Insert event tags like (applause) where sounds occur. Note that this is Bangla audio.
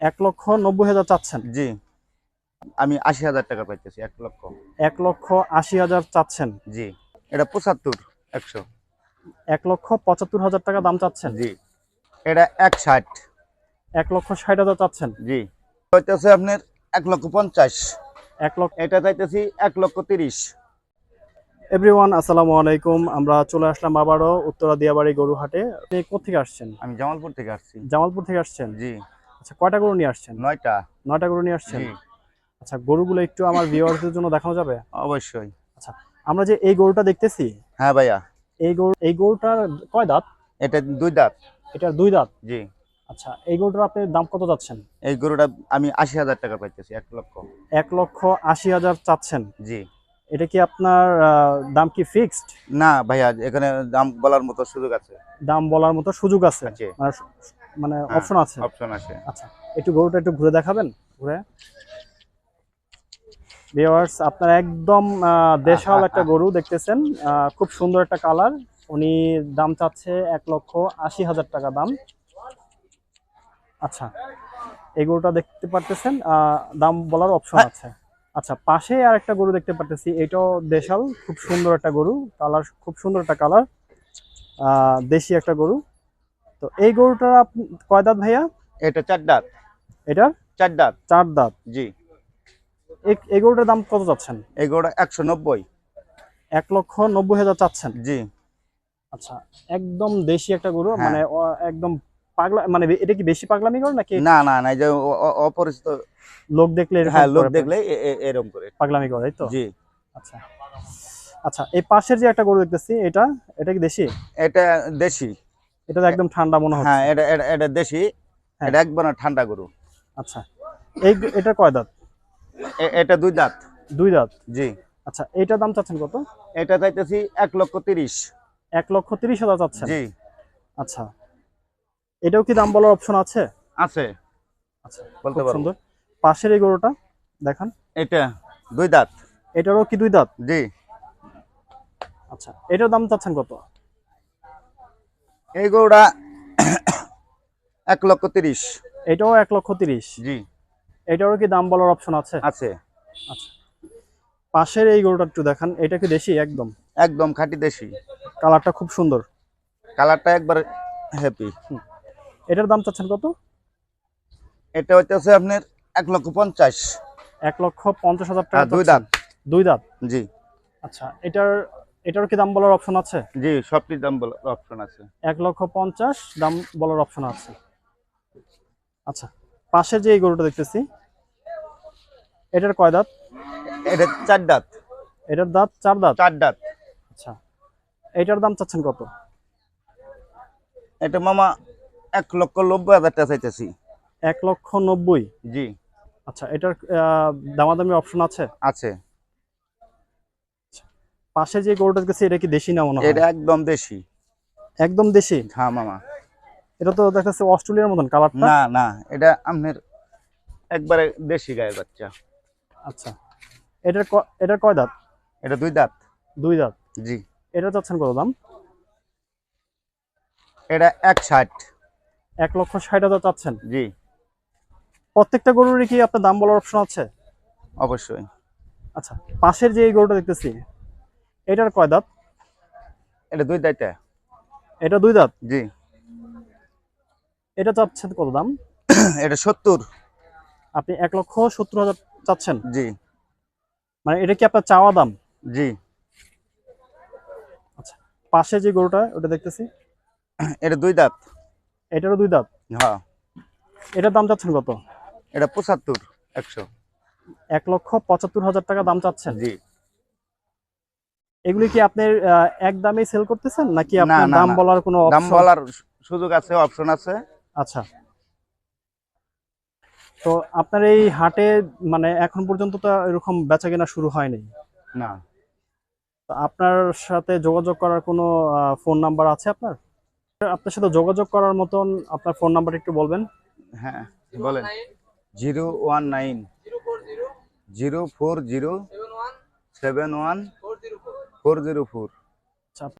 এক লক্ষ নব্বই হাজার চাচ্ছেন। জি। আমি আশি হাজার টাকা পাইতেছি এক লক্ষ। এক লক্ষ আশি হাজার চাচ্ছেন। জি। এটা পঁচাত্তর একশো। এক লক্ষ পঁচাত্তর হাজার টাকা দাম চাচ্ছেন। জি। এটা এক ষাট এক লক্ষ ষাট হাজার চাচ্ছেন। জি। হইতেছে আপনার এক লক্ষ পঞ্চাশ। এক লক্ষ এটা চাইতেছি এক লক্ষ তিরিশ। এভরিওয়ান আসসালামু আলাইকুম। আমরা চলে আসলাম আবারও উত্তরা দিয়াবাড়ি গরুহাটে। আপনি কোথেকে আসছেন? আমি জামালপুর থেকে আসছি। জামালপুর থেকে আসছেন? জি। আচ্ছা কয়টা গরু নিয়ে আসছেন? নয়টা। নয়টা গরু নিয়ে আসছেন? আচ্ছা গরুগুলো একটু আমার ভিউয়ারদের জন্য দেখানো যাবে? অবশ্যই। আচ্ছা আমরা যে এই গরুটা দেখতেছি হ্যাঁ ভাইয়া। এই গরু এই গরুটার কয় দাঁত? এটা দুই দাঁত। এটার দুই দাঁত? জি। আচ্ছা এই গরুটার আপনি দাম কত যাচ্ছেন এই গরুটা আমি আশি হাজার টাকা পাইতেছি এক লক্ষ। এক লক্ষ আশি হাজার চাচ্ছেন? জি। এটা কি আপনার দাম কি ফিক্সড না ভাইয়া এখানে দাম বলার মতো সুযোগ আছে। দাম বলার মতো সুযোগ আছে? মানে মানে হ্যাঁ। অপশন আছে? অপশন আছে। আচ্ছা একটু গরুটা একটু ঘুরে দেখাবেন? ঘুরে। ভিউয়ার্স আপনারা একদম দেশাল একটা গরু দেখতেছেন। খুব সুন্দর একটা কালার উনি দাম চাচ্ছে এক লক্ষ আশি হাজার টাকা দাম। আচ্ছা এই গরুটা দেখতে পারতেছেন? আহ, দাম বলার অপশন আছে। আচ্ছা পাশে আর একটা গরু দেখতে পারতেছি। এটাও দেশাল খুব সুন্দর একটা গরু। কালার খুব সুন্দর একটা কালার দেশি একটা গরু। তো এই গরুটার কয় দাঁত ভাইয়া? এটা চার দাঁত। এটা? চার দাঁত। চার দাঁত। জি। এই- গরুটার দাম কত চাচ্ছেন এই গরুটা একশো নব্বই। এক লক্ষ নব্বই হাজার চাচ্ছেন? জি। আচ্ছা একদম দেশি একটা গরু হ্যাঁ। মানে একদম পাগলা মানে এটা কি বেশি পাগলামি করে নাকি? না না না এই যে অপরিচিত লোক দেখলে এরকম হ্যাঁ লোক দেখলে এরকম করে। পাগলামি করে তাই তো? জি। আচ্ছা। আচ্ছা এই পাশের যে একটা গরু দেখতেছি এটা এটা কি দেশি? এটা দেশি। এটা একদম ঠান্ডা মনে হচ্ছে। হ্যাঁ এটা এটা- এটা দেশি হ্যাঁ। এটা একবার ঠান্ডা গরু। আচ্ছা এই এটা কয় দাঁত? এটা দুই দাঁত। দুই দাঁত? জি। আচ্ছা এইটার দাম চাচ্ছেন কত? এটা চাইতেছি এক লক্ষ তিরিশ। এক লক্ষ তিরিশ হাজার চাচ্ছেন? জি। আচ্ছা এটাও কি দাম বলার অপশন আছে? আছে। আচ্ছা বলতে সুন্দর। পাশের এই গরুটা দেখান। এটা দুই দাঁত। এটারও কি দুই দাঁত? জি। আচ্ছা এটার দাম চাচ্ছেন কত? এই গরুটা (coughs) এক লক্ষ তিরিশ। এটাও এক লক্ষ তিরিশ। জি। এটারও কি দাম বলার অপশন আছে? আছে। আচ্ছা। পাশের এই গরুটা একটু দেখান এটা কি দেশি? একদম। একদম খাঁটি দেশি। কালারটা খুব সুন্দর। কালারটা একবার হ্যাপি এটার দাম চাচ্ছেন কত? এটা হইতেছে আপনার এক লক্ষ পঞ্চাশ। এক লক্ষ পঞ্চাশ হাজার টাকা দুই দাঁত। দুই দাঁত? জি। আচ্ছা এটার এটারও কি দাম বলার অপশন আছে? জি সবটির দাম বলার অপশন আছে। এক লক্ষ পঞ্চাশ দাম বলার অপশন আছে। আচ্ছা পাশে যে এই গরুটা দেখতেছি এটার কয় দাঁত? এটা চার দাঁত। এটার দাঁত চার দাঁত? চার দাঁত। আচ্ছা এটার দাম চাচ্ছেন কত? এটা মামা এক লক্ষ নব্বই হাজার টাকা চাইতেছি। এক লক্ষ নব্বই? জি। আচ্ছা এটার দামাদামি অপশন আছে? আছে। পাশে যে গরুটা দেখতেছি এটা কি দেশি না মনে হয়? এটা একদম দেশি। একদম দেশি? হ্যাঁ মামা। এটা তো দেখাচ্ছে অস্ট্রেলিয়ার মতন কালারটা না না এটা আপনার একবারে দেশি গায়ের বাচ্চা। আচ্ছা। এটার এটার কয় দাঁত? এটা দুই দাঁত। দুই দাঁত। জি। এটা চাচ্ছেন কত দাম? এটা এক ষাট। এক লক্ষ ষাট হাজার চাচ্ছেন? জি। প্রত্যেকটা গরুরই কি আপনার দাম বলার অপশন আছে? অবশ্যই। আচ্ছা পাশের যে এই গরুটা দেখতেছি এটার কয় দাঁত? এটা দুই দাঁতটা এটা দুই দাঁত? জি। এটা চাচ্ছেন কত দাম? (coughs) এটা সত্তর। আপনি এক লক্ষ সত্তর হাজার চাচ্ছেন? জি। মানে এটা কি আপনার চাওয়া দাম? জি। আচ্ছা পাশে যে গরুটা ওটা দেখতেছি। (coughs) এটা দুই দাঁত। এটারও দুই দাঁত? হ্যাঁ। এটার দাম চাচ্ছেন কত? এটা পঁচাত্তর একশো। এক লক্ষ পঁচাত্তর হাজার টাকা দাম চাচ্ছেন? জি। এগুলি কি আপনি এক দামে সেল করতেছেন নাকি আপনার দাম বলার কোনো দাম বলার সুযোগ আছে অপশন আছে আচ্ছা তো আপনার এই হাটে মানে এখন পর্যন্ত তো এরকম বেচা কেনা শুরু হয়নি না তো আপনার সাথে যোগাযোগ করার কোনো ফোন নাম্বার আছে আপনার আপনার সাথে যোগাযোগ করার মতন আপনার ফোন নাম্বার একটু বলবেন হ্যাঁ বলেন zero one nine zero four zero seven one four zero four